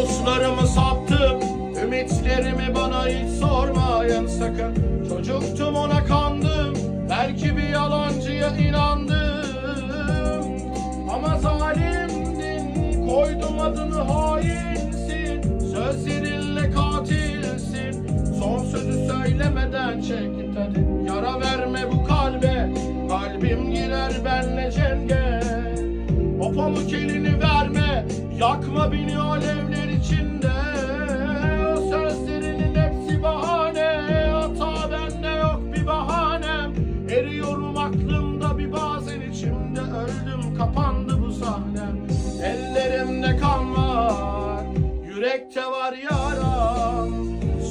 Umutlarımı sattım Ümitlerimi bana hiç sormayın sakın. Çocuktum ona kandım Belki bir yalancıya inandım. Ama zalimdin Koydum adını hainsin. Sözlerinle katilsin. Son sözü söylemeden çek git hadi. Yara verme bu kalbe Kalbim girer benle cenge. O pamuk elini verme Yakma beni alevler Eriyorum aklımda bir bazen içimde Öldüm kapandı bu sahnem. Ellerimde kan var Yürekte var yaram.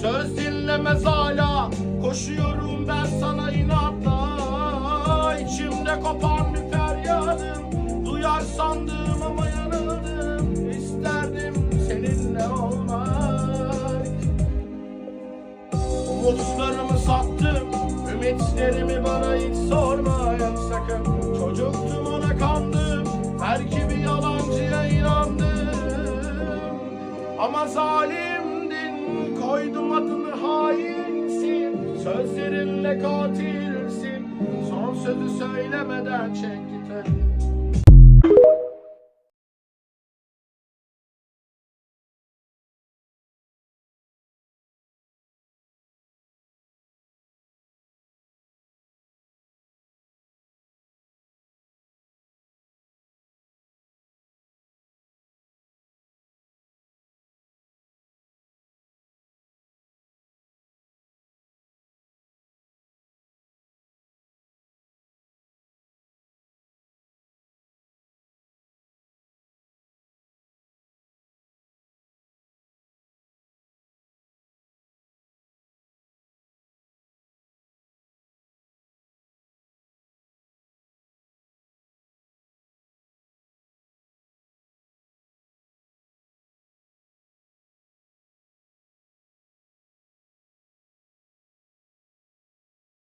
Söz dinlemez hala Koşuyorum ben sana inatla. İçimde kopan bir feryadım Duyar sandım ama yanıldım. İsterdim seninle olmak. Umutlarımı sattım Ümitlerimi bana hiç sormayın sakın. Çocuktum ona kandım. Belki bir yalancıya inandım. Ama zalimdin Koydum adını hainsin. Sözlerinle katilsin. Son sözü söylemeden çek git